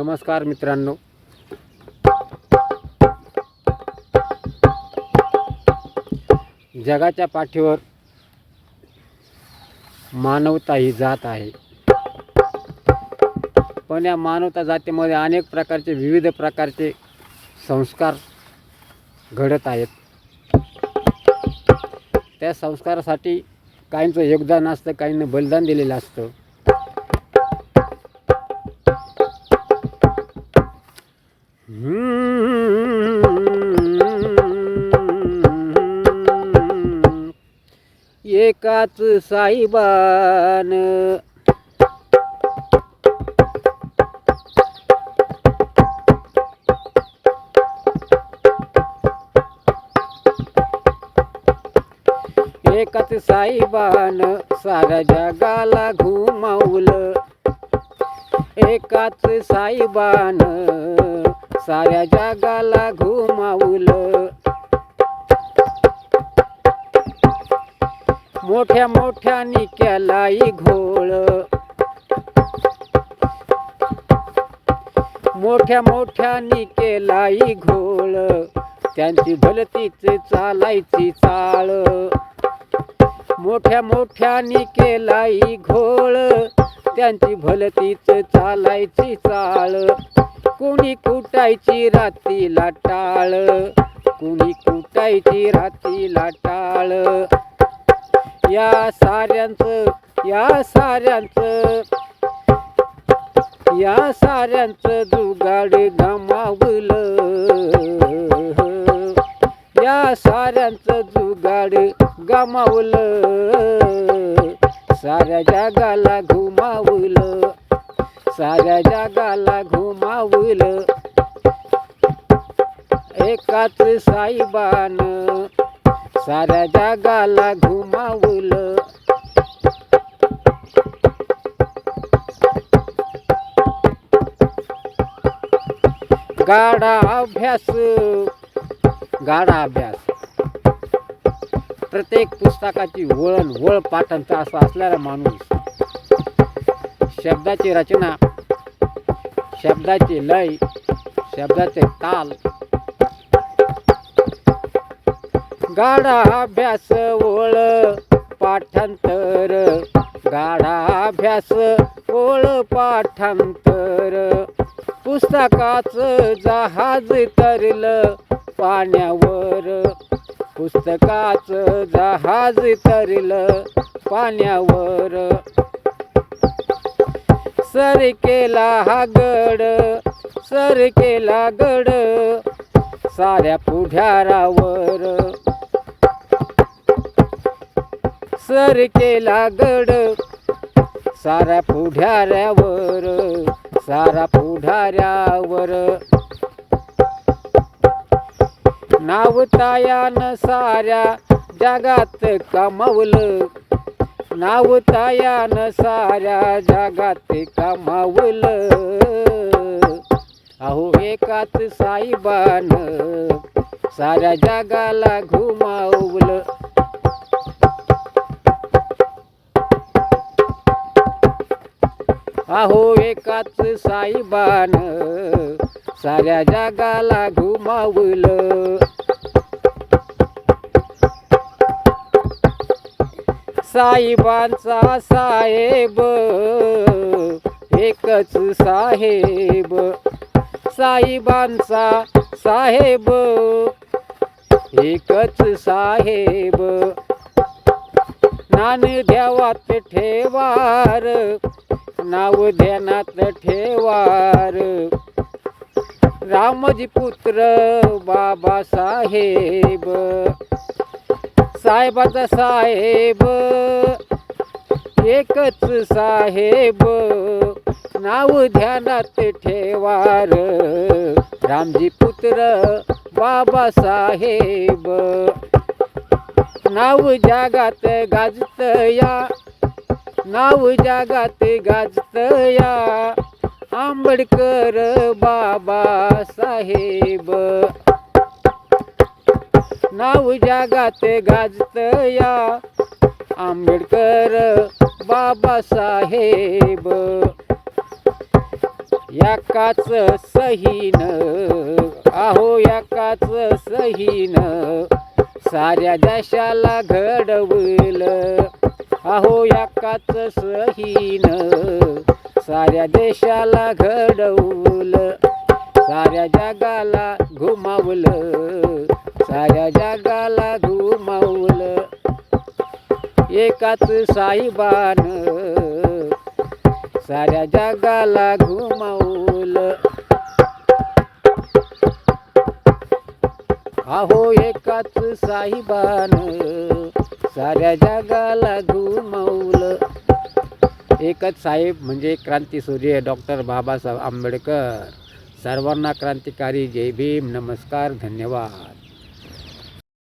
नमस्कार मित्रांनो. जगाच्या पाठीवर मानवता ही जात आहे. पण या मानवता जातीमध्ये अनेक प्रकारचे विविध प्रकारचे संस्कार घडत आहेत. त्या संस्कारासाठी काहींचं योगदान असतं काहींना बलिदान दिलेलं असतं. एकाच साईबान एकाच साईबान साऱ्या जगाला घुमावलं. एकाच साईबान साऱ्या जगाला घुमावलं. मोठ्या मोठ्या केलाई घोळ. मोठ्या मोठ्या केलाई घोळ. त्यांची भलतीच चालायची चाळ. मोठ्या मोठ्या केलाई घोळ. त्यांची भलतीच चालायची चाळ. कुणी कुटायची रातीला टाळ. कुणी कुटायची रातीला टाळ. या साऱ्यांचं या साऱ्यांचं या साऱ्यांचं जुगाड गमावलं. या साऱ्यांचं जुगाड गमावलं. साऱ्या जगाला घुमावलं. साऱ्या जगाला घुमावलं. एकाच साईबान साऱ्या जगाला घुमावलं. गाडा अभ्यास. गाडा अभ्यास. प्रत्येक पुस्तकाची वळण वळ पाठांचा असा असणारा माणूस. शब्दाची रचना शब्दाचे लय शब्दाचे ताल. गाडा अभ्यास ओळ पाठांतर गाडा अभ्यास ओळ पाठांतर पुस्तकाचं जहाज तरलं पाण्यावर. पुस्तकाचं जहाज तरलं पाण्यावर. सर केला हा गड सर केला गड साऱ्या पुढ्यारावर. सर केला गड साऱ्या पुढ्याऱ्यावर. सारा पुढाऱ्यावर. नावतायान साऱ्या जगात कमावलं. नावतायान साऱ्या जगात कमावलं. अहो एकाच साईबान साऱ्या जगाला घुमावलं. अहो एकाच साईबान साऱ्या जगाला घुमावलं. साईबांचा साहेब एकच साहेब. साईबांचा साहेब एकच साहेब. नान देवात ठेवार नाव ध्यानात ठेवार. रामजी पुत्र बाबासाहेब. साहेबाचा साहेब. एकच साहेब. नाव ध्यानात ठेवार. रामजी पुत्र बाबासाहेब. नाव जगात गाजत या नाव जागात गाजत या आंबेडकर बाबासाहेब. नाव जागात गाजत या आंबेडकर बाबासाहेब. याकाच सहीन. आहो याकाच सहीन. साऱ्या देशाला घडवलं. अहो एकाच सहीन. साऱ्या देशाला घडवलं. साऱ्या जगाला घुमावलं. साऱ्या जगाला घुमावलं. एकाच साईबान साऱ्या जगाला घुमावलं. अहो एकाच साईबान साऱ्या जगाला घुमवलं. एकच साहेब म्हणजे क्रांतीसूर्य डॉक्टर बाबासाहेब आंबेडकर. सर्वांना क्रांतिकारी जय भीम नमस्कार धन्यवाद.